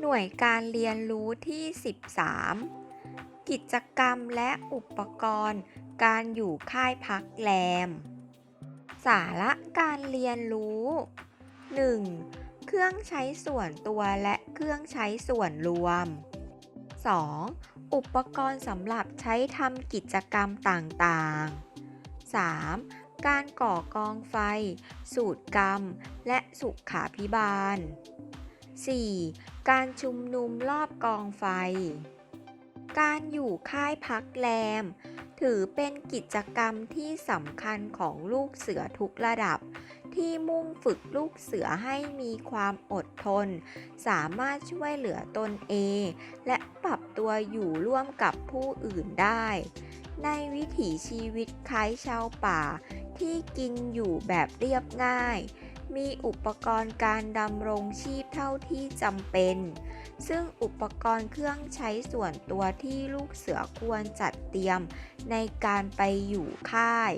หน่วยการเรียนรู้ที่ 13 กิจกรรมและอุปกรณ์การอยู่ค่ายพักแรม สาระการเรียนรู้ 1. เครื่องใช้ส่วนตัวและเครื่องใช้ส่วนรวม 2. อุปกรณ์สำหรับใช้ทำกิจกรรมต่างๆ 3. การก่อกองไฟ สูตรกรรม และสุขาพิบาล 4. การชุมนุมรอบกองไฟ การอยู่ค่ายพักแรม ถือเป็นกิจกรรมที่สำคัญของลูกเสือทุกระดับ ที่มุ่งฝึกลูกเสือให้มีความอดทน สามารถช่วยเหลือตนเอง และปรับตัวอยู่ร่วมกับผู้อื่นได้ ในวิถีชีวิตคล้ายชาวป่าที่กินอยู่แบบเรียบง่าย มีอุปกรณ์การดำรงชีพเท่าที่จำเป็น ซึ่งอุปกรณ์เครื่องใช้ส่วนตัวที่ลูกเสือควรจัดเตรียมในการไปอยู่ค่าย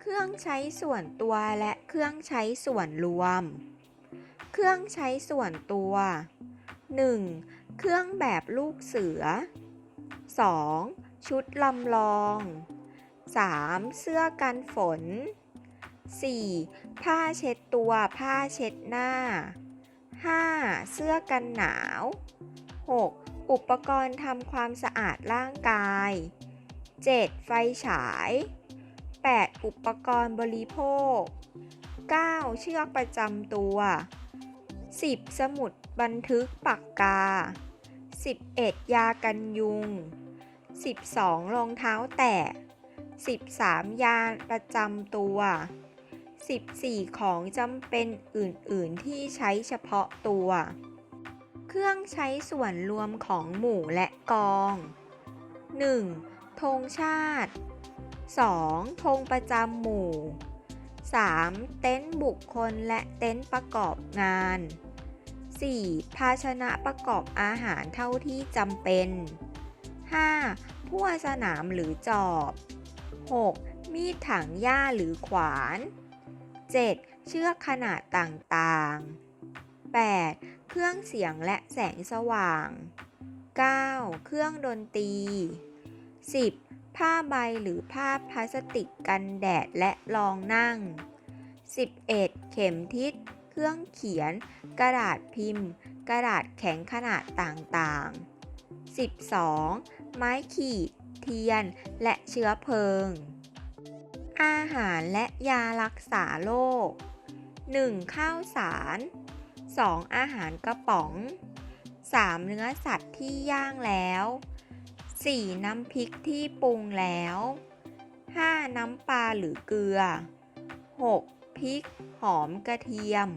เครื่องใช้ส่วนตัวและเครื่องใช้ส่วนรวม เครื่องใช้ส่วนตัว 1. เครื่องแบบลูกเสือ 2. ชุดลำลอง 3. เสื้อกันฝน 4. ผ้าเช็ดตัว ผ้าเช็ดหน้า 5. เสื้อกันหนาว 6. อุปกรณ์ทำความสะอาดร่างกาย 7. ไฟฉาย 8. อุปกรณ์บริโภค 9. เชือกประจำตัว 10. สมุดบันทึกปากกา 11. ยากันยุง 12. รองเท้าแตะ 13. ยาประจำตัว 14. ของจำเป็นอื่น ๆ ที่ใช้เฉพาะตัว เครื่องใช้ส่วนรวมของหมู่และกอง 1. ธงชาติ 2. ธงประจำหมู่ 3. เต็นท์บุคคลและเต็นท์ประกอบงาน 4. ภาชนะประกอบอาหารเท่าที่จำเป็น 5. พั่วสนามหรือจอบ 6. มีดถังหญ้าหรือขวาน 7. เชือกขนาดต่างๆ 8. เครื่องเสียงและแสงสว่าง 9. เครื่องดนตรี 10. ผ้าใบหรือผ้าพลาสติกกันแดดและรองนั่ง 11. เข็มทิศ เครื่องเขียน กระดาษพิมพ์ กระดาษแข็งขนาดต่างๆ 12. ไม้ขีด เทียน และเชื้อเพลิง อาหารและยารักษาโรค 1. ข้าวสาร 2. อาหารกระป๋อง 3. เนื้อสัตว์ที่ย่างแล้ว 4. น้ำพริกที่ปรุงแล้ว 5. น้ำปลาหรือเกลือ 6. พริก หอมกระเทียม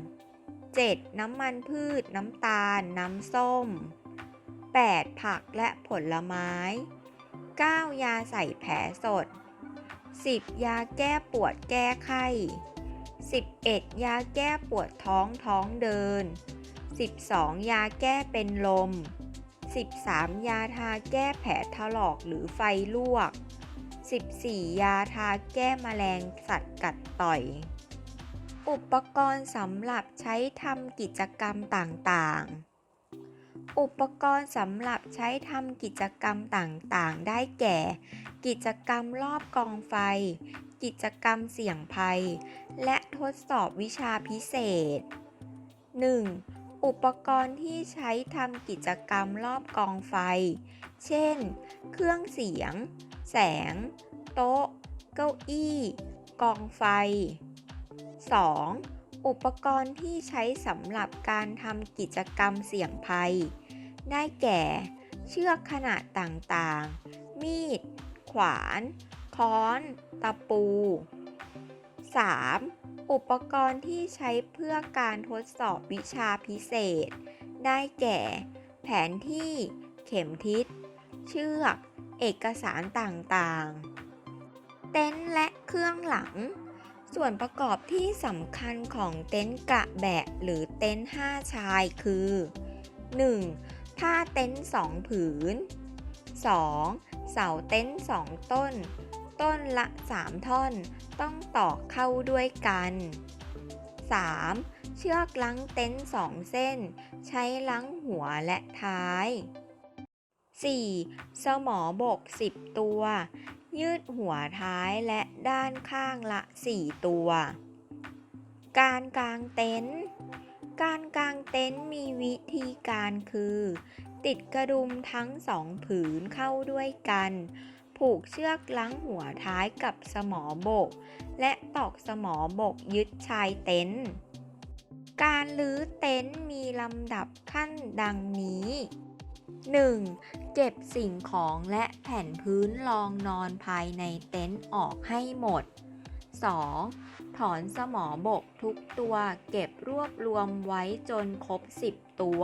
7. น้ำมันพืช น้ำตาล น้ำส้ม 8. ผักและผลไม้ 9. ยาใส่แผลสด 10. ยาแก้ปวดแก้ไข้ 11. ยาแก้ปวดท้องท้องเดิน 12. ยาแก้เป็นลม 13. ยาทาแก้แผลถลอกหรือไฟลวก 14. ยาทาแก้แมลงสัตว์กัดต่อย อุปกรณ์สำหรับใช้ทำกิจกรรมต่างๆ อุปกรณ์สำหรับใช้ทำกิจกรรมต่างๆ ได้แก่ กิจกรรมรอบกองไฟ กิจกรรมเสี่ยงภัย และทดสอบวิชาพิเศษ 1. อุปกรณ์ที่ใช้ทำกิจกรรมรอบกองไฟ เช่น เครื่องเสียง แสง โต๊ะ เก้าอี้ กองไฟ 2. อุปกรณ์ที่ใช้สำหรับการทำกิจกรรมเสี่ยงภัย ได้แก่ เชือกขนาดต่างๆ มีด ขวาน ค้อน ตะปู 3. อุปกรณ์ที่ใช้เพื่อการทดสอบวิชาพิเศษ ได้แก่ แผนที่ เข็มทิศ เชือก เอกสารต่างๆ เต็นท์และเครื่องหลัง ส่วนประกอบที่สำคัญของเต็นท์กระแบะหรือเต็นท์5ชายคือ 1. ผ้าเต็นท์2ผืน 2. เสาเต็นท์2ต้น ต้นละ 3 ท่อน ต้องต่อเข้าด้วยกัน 3. เชือกลังเต็นท์สองเส้น ใช้ลังหัวและท้าย 4. สมอบก 10 ตัว ยืดหัวท้ายและด้านข้างละ 4 ตัว การกางเต็นท์ การกางเต็นท์มีวิธีการคือ ติดกระดุมทั้งสองผืนเข้าด้วยกัน ผูกเชือกลังหัวท้ายกับสมอบก และตอกสมอบกยึดชายเต็นท์การลื้อเต็นท์มีลำดับขั้นดังนี้ 1. เก็บสิ่งของและแผ่นพื้นรองนอนภายในเต็นท์ออกให้หมด 2. ถอนสมอบกทุกตัวเก็บรวบรวมไว้จนครบ 10 ตัว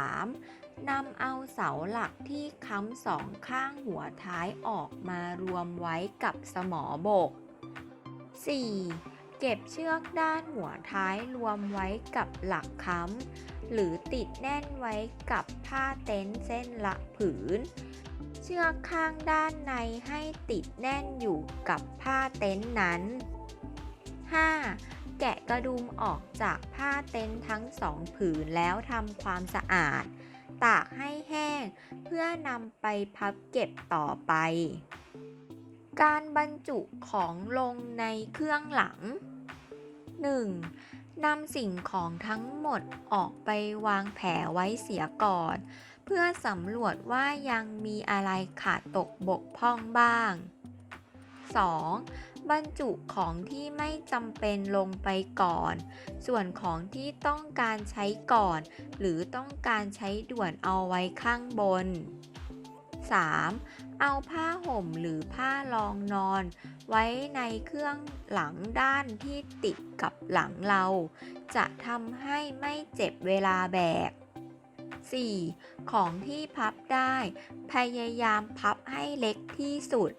3. นำเอาเสาหลักที่ค้ำสองข้างหัวท้ายออกมารวมไว้กับสมอบก 4. เก็บเชือกด้านหัวท้ายรวมไว้กับหลักค้ำหรือติดแน่นไว้กับผ้าเต็นท์เส้นละผืนเชือกข้างด้านในให้ติดแน่นอยู่กับผ้าเต็นท์นั้น 5. แกะกระดุมออกจากผ้าเต็นท์ทั้งสองผืนแล้วทำความสะอาด ตากให้แห้ง เพื่อนำไปพับเก็บต่อไป การบรรจุของลงในเครื่องหลัง 1. นำสิ่งของทั้งหมดออกไปวางแผลไว้เสียก่อน เพื่อสำรวจว่ายังมีอะไรขาดตกบกพร่องบ้าง 2. บรรจุของที่ไม่จำเป็นลงไปก่อน ส่วนของที่ต้องการใช้ก่อน หรือต้องการใช้ด่วนเอาไว้ข้างบน 3. เอาผ้าห่มหรือผ้ารองนอน ไว้ในเครื่องหลังด้านที่ติดกับหลังเรา จะทำให้ไม่เจ็บเวลาแบก 4. ของที่พับได้ พยายามพับให้เล็กที่สุด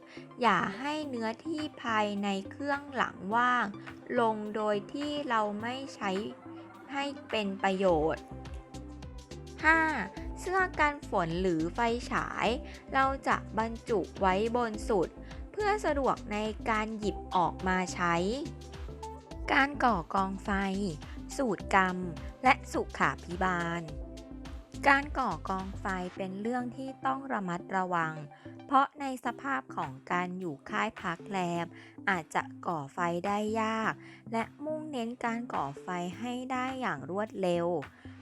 อย่าให้เนื้อที่ภายในเครื่องหลังว่าง ลงโดยที่เราไม่ใช้ให้เป็นประโยชน์ 5. เสื้อกันฝนหรือไฟฉาย เราจะบรรจุไว้บนสุด เพื่อสะดวกในการหยิบออกมาใช้ การก่อกองไฟ สูตรกรรม และสุขาพิบาล การก่อกองไฟเป็นเรื่องที่ต้องระมัดระวัง เพราะในสภาพของการอยู่ค่ายพักแรม อาจจะก่อไฟได้ยาก และมุ่งเน้นการก่อไฟให้ได้อย่างรวดเร็ว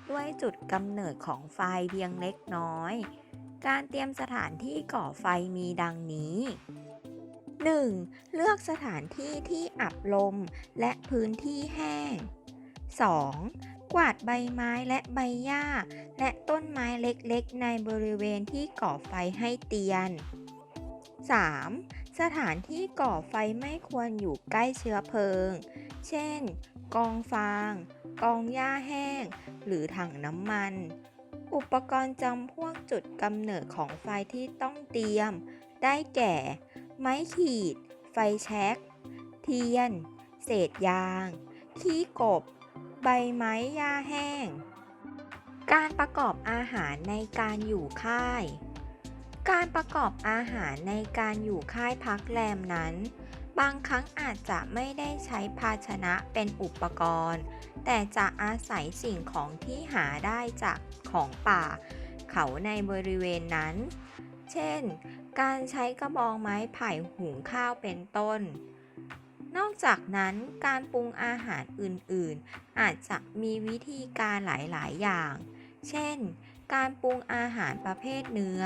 ด้วยจุดกำเนิดของไฟเพียงเล็กน้อย การเตรียมสถานที่ก่อไฟมีดังนี้ 1. เลือกสถานที่ที่อับลมและพื้นที่แห้ง 2. กวาดใบไม้และใบหญ้า และต้นไม้เล็กๆ ในบริเวณที่ก่อไฟให้เตียน 3. สถานที่ก่อไฟไม่ควรอยู่ใกล้เชื้อเพลิง เช่น กองฟาง กองหญ้าแห้ง หรือถังน้ำมัน อุปกรณ์จำพวกจุดกำเนิดของไฟที่ต้องเตรียม ได้แก่ ไม้ขีด ไฟแช็ก เทียน เศษยาง ขี้กบ ใบไม้หญ้าแห้ง การประกอบอาหารในการอยู่ค่าย การประกอบอาหารในการอยู่ค่ายพักแรมนั้น บางครั้งอาจจะไม่ได้ใช้ภาชนะเป็นอุปกรณ์ แต่จะอาศัยสิ่งของที่หาได้จากของป่า เขาในบริเวณนั้น เช่น การใช้กระบองไม้ไผ่หุงข้าวเป็นต้น นอกจากนั้นการปรุงอาหารอื่นๆ อาจจะมีวิธีการหลายๆ อย่าง เช่น การปรุงอาหารประเภทเนื้อ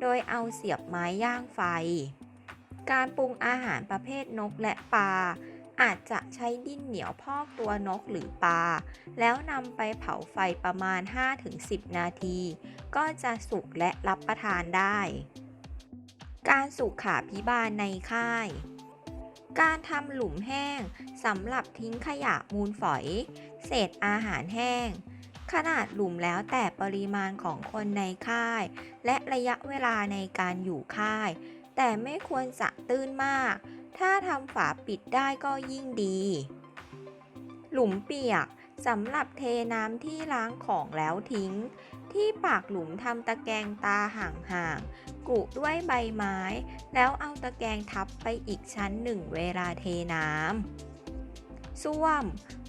โดยเอาเสียบไม้ย่างไฟ การปรุงอาหารประเภทนกและปลา อาจจะใช้ดินเหนียวพอกตัวนกหรือปลา แล้วนำไปเผาไฟประมาณ 5-10 นาที ก็จะสุกและรับประทานได้ การสุขาพิบาลในค่าย การทำหลุมแห้งสำหรับทิ้งขยะมูลฝอย เศษอาหารแห้ง ขนาดหลุมแล้วแต่ปริมาณของคนในค่าย และระยะเวลาในการอยู่ค่าย แต่ไม่ควรสะตื้นมาก ถ้าทำฝาปิดได้ก็ยิ่งดี หลุมเปียกสำหรับเทน้ำที่ล้างของแล้วทิ้ง ที่ปากหลุมทำตะแกรงตาห่างๆกุด้วยใบไม้ แล้วเอาตะแกรงทับไปอีกชั้นหนึ่งเวลาเทน้ำส้วม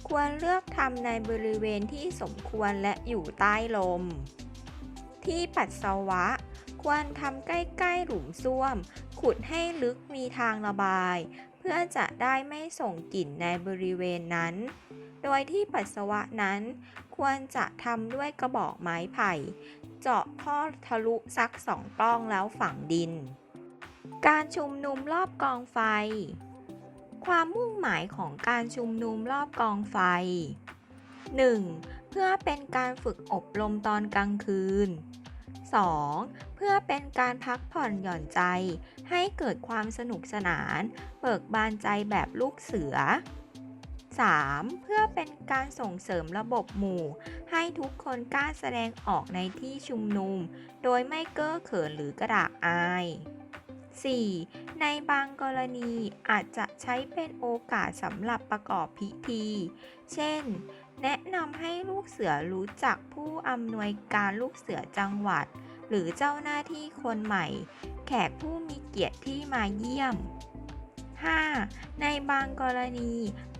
ควรเลือกทำในบริเวณที่สมควรและอยู่ใต้ลม ที่ปัสสาวะ ควรทำใกล้ๆหลุมส้วม ขุดให้ลึกมีทางระบาย เพื่อจะได้ไม่ส่งกลิ่นในบริเวณนั้น โดยที่ปัสสาวะนั้น ควรจะทำด้วยกระบอกไม้ไผ่ เจาะท่อทะลุสักสองปล้องแล้วฝังดิน การชุมนุมรอบกองไฟ ความมุ่งหมายของการชุมนุมรอบกองไฟ 1. เพื่อเป็นการฝึกอบรมตอนกลางคืน 2. เพื่อเป็นการพักผ่อนหย่อนใจ ให้เกิดความสนุกสนาน เบิกบานใจแบบลูกเสือ 3. เพื่อเป็นการส่งเสริมระบบหมู่ ให้ทุกคนกล้าแสดงออกในที่ชุมนุม โดยไม่เก้อเขินหรือกระดากอาย 4. ในบางกรณีอาจจะใช้เป็นโอกาสสำหรับประกอบพิธี เช่น แนะนำให้ลูกเสือรู้จักผู้อำนวยการลูกเสือจังหวัด หรือเจ้าหน้าที่คนใหม่ แขกผู้มีเกียรติที่มาเยี่ยม 5. ในบางกรณี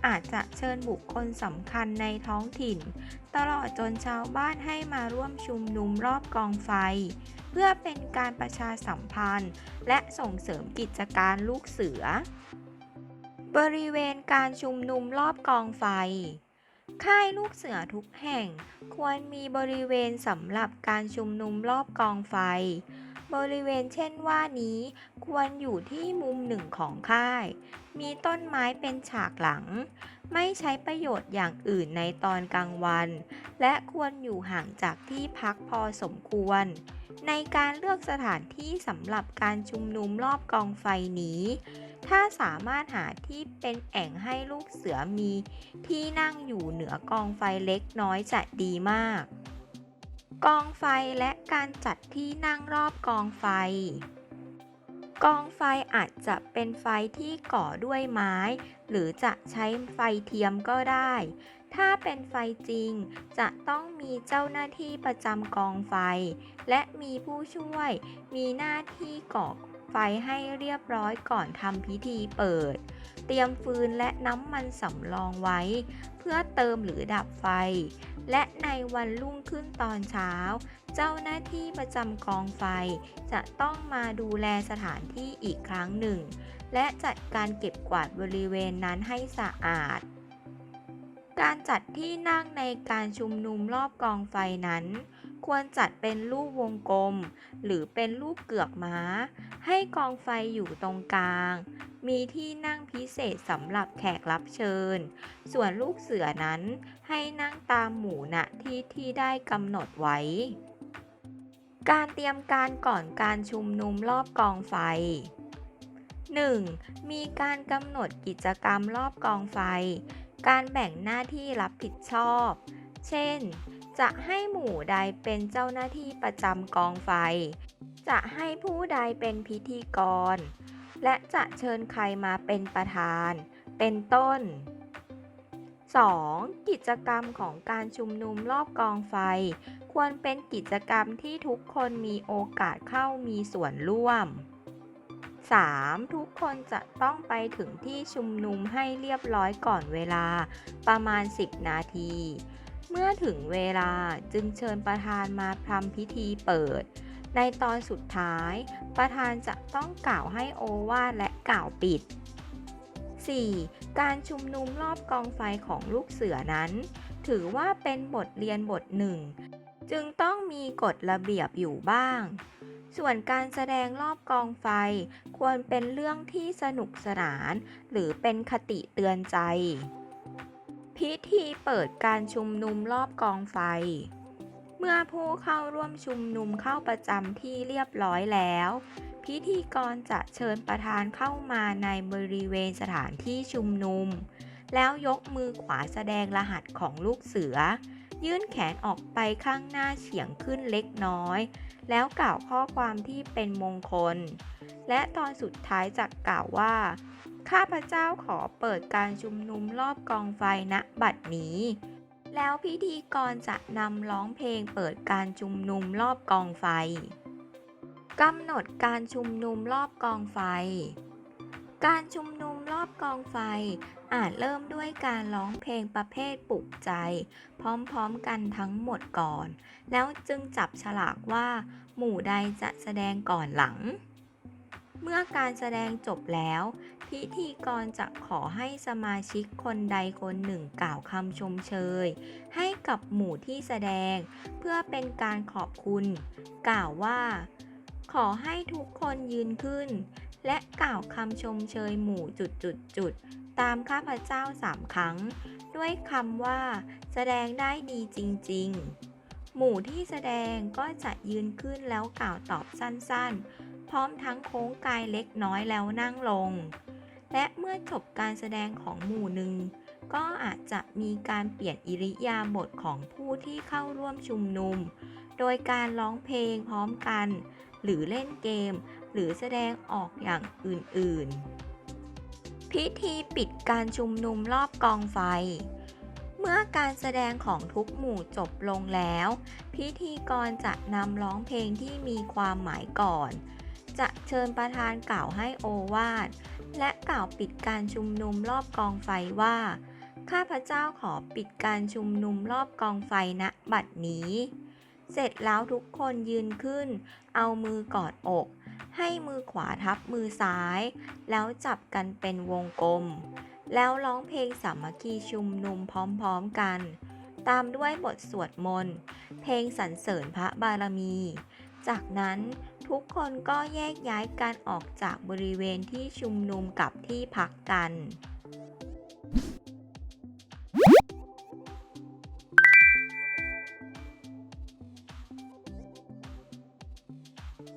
อาจจะเชิญบุคคลสำคัญในท้องถิ่น ตลอดจนชาวบ้านให้มาร่วมชุมนุมรอบกองไฟ เพื่อเป็นการประชาสัมพันธ์ และส่งเสริมกิจการลูกเสือ บริเวณการชุมนุมรอบกองไฟ ค่ายลูกเสือทุกแห่ง ควรมีบริเวณสำหรับการชุมนุมรอบกองไฟ บริเวณเช่นว่านี้ ควรอยู่ที่มุมหนึ่งของค่าย มีต้นไม้เป็นฉากหลัง ไม่ใช้ประโยชน์อย่างอื่นในตอนกลางวัน และควรอยู่ห่างจากที่พักพอสมควร ในการเลือกสถานที่สำหรับการชุมนุมรอบกองไฟนี้ ถ้าสามารถหาที่เป็นแอ่งให้ลูกเสือมี ที่นั่งอยู่เหนือกองไฟเล็กน้อยจะดีมาก กองไฟและการจัดที่นั่งรอบกองไฟ กองไฟอาจจะเป็นไฟที่ก่อด้วยไม้ หรือจะใช้ไฟเทียมก็ได้ ถ้าเป็นไฟจริง จะต้องมีเจ้าหน้าที่ประจำกองไฟ และมีผู้ช่วย มีหน้าที่ก่อไฟให้เรียบร้อยก่อนทำพิธีเปิด เตรียมฟืนและน้ำมันสำรองไว้ เพื่อเติมหรือดับไฟ และในวันรุ่งขึ้นตอนเช้า เจ้าหน้าที่ประจำกองไฟ จะต้องมาดูแลสถานที่อีกครั้งหนึ่ง และจัดการเก็บกวาดบริเวณนั้นให้สะอาด การจัดที่นั่งในการชุมนุมรอบกองไฟนั้นควรจัดเป็นรูปวงกลม หรือเป็นรูปเกือกม้า ให้กองไฟอยู่ตรงกลาง มีที่นั่งพิเศษสำหรับแขกรับเชิญ ส่วนลูกเสือนั้นให้นั่งตามหมู่ณที่ที่ได้กำหนดไว้ การเตรียมการก่อนการชุมนุมรอบกองไฟ 1. มีการกำหนดกิจกรรมรอบกองไฟ การแบ่งหน้าที่รับผิดชอบ เช่น จะให้หมู่ใดเป็นเจ้าหน้าที่ประจำกองไฟ จะให้ผู้ใดเป็นพิธีกร และจะเชิญใครมาเป็นประธาน เป็นต้น 2. กิจกรรมของการชุมนุมรอบกองไฟ ควรเป็นกิจกรรมที่ทุกคนมีโอกาสเข้ามีส่วนร่วม 3. ทุกคนจะต้องไปถึงที่ชุมนุมให้เรียบร้อยก่อนเวลา ประมาณ 10 นาที เมื่อถึงเวลาจึงเชิญประธานมาทำพิธีเปิด ในตอนสุดท้าย ประธานจะต้องกล่าวให้โอวาทและกล่าวปิด 4. การชุมนุมรอบกองไฟของลูกเสือนั้น ถือว่าเป็นบทเรียนบทหนึ่ง จึงต้องมีกฎระเบียบอยู่บ้าง ส่วนการแสดงรอบกองไฟควรเป็นเรื่องที่สนุกสนาน หรือเป็นคติเตือนใจ พิธีเปิดการชุมนุมรอบกองไฟ มื่อผู้เข้าร่วมชุมนุมเข้าประจำที่เรียบร้อยแล้ว พิธีกรจะเชิญประธานเข้ามาในบริเวณสถานที่ชุมนุม แล้วยกมือขวาแสดงรหัสของลูกเสือ ยื่นแขนออกไปข้างหน้าเฉียงขึ้นเล็กน้อย แล้วกล่าวข้อความที่เป็นมงคล และตอนสุดท้ายจะกล่าวว่า ข้าพเจ้าขอเปิดการชุมนุมรอบกองไฟณบัดนี้ แล้วพิธีกรจะนำร้องเพลงเปิดการชุมนุมรอบกองไฟกำหนดการชุมนุมรอบกองไฟ การชุมนุมรอบกองไฟ อาจเริ่มด้วยการร้องเพลงประเภทปลุกใจ พร้อมๆกันทั้งหมดก่อน แล้วจึงจับฉลากว่า หมู่ใดจะแสดงก่อนหลัง เมื่อการแสดงจบแล้ว พิธีกรจะขอให้สมาชิกคนใดคนหนึ่งกล่าวคำชมเชย ให้กับหมู่ที่แสดง เพื่อเป็นการขอบคุณ กล่าวว่า ขอให้ทุกคนยืนขึ้น และกล่าวคำชมเชยหมู่จุดจุดจุดๆตามข้าพเจ้าสามครั้ง ด้วยคำว่า แสดงได้ดีจริง ๆ หมู่ที่แสดงก็จะยืนขึ้นแล้วกล่าวตอบสั้นๆ ร้อมทั้งโค้งกายเล็กน้อยแล้วนั่งลง และเมื่อจบการแสดงของหมู่หนึ่ง ก็อาจจะมีการเปลี่ยนอิริยาบถของผู้ที่เข้าร่วมชุมนุม โดยการร้องเพลงพร้อมกัน หรือเล่นเกม หรือแสดงออกอย่างอื่นๆ พิธีปิดการชุมนุมรอบกองไฟเมื่อการแสดงของทุกหมู่จบลงแล้ว พิธีกรจะนำร้องเพลงที่มีความหมายก่อน จะเชิญประธานกล่าวให้โอวาท และกล่าวปิดการชุมนุมรอบกองไฟว่า ข้าพเจ้าขอปิดการชุมนุมรอบกองไฟณบัดนี้ เสร็จแล้วทุกคนยืนขึ้น เอามือกอดอก ให้มือขวาทับมือซ้าย แล้วจับกันเป็นวงกลม แล้วร้องเพลงสามัคคีชุมนุมพร้อมๆกัน ตามด้วยบทสวดมนต์ เพลงสรรเสริญพระบารมี จากนั้นทุกคนก็แยกย้ายกันออกจากบริเวณที่ชุมนุมกับที่พักกัน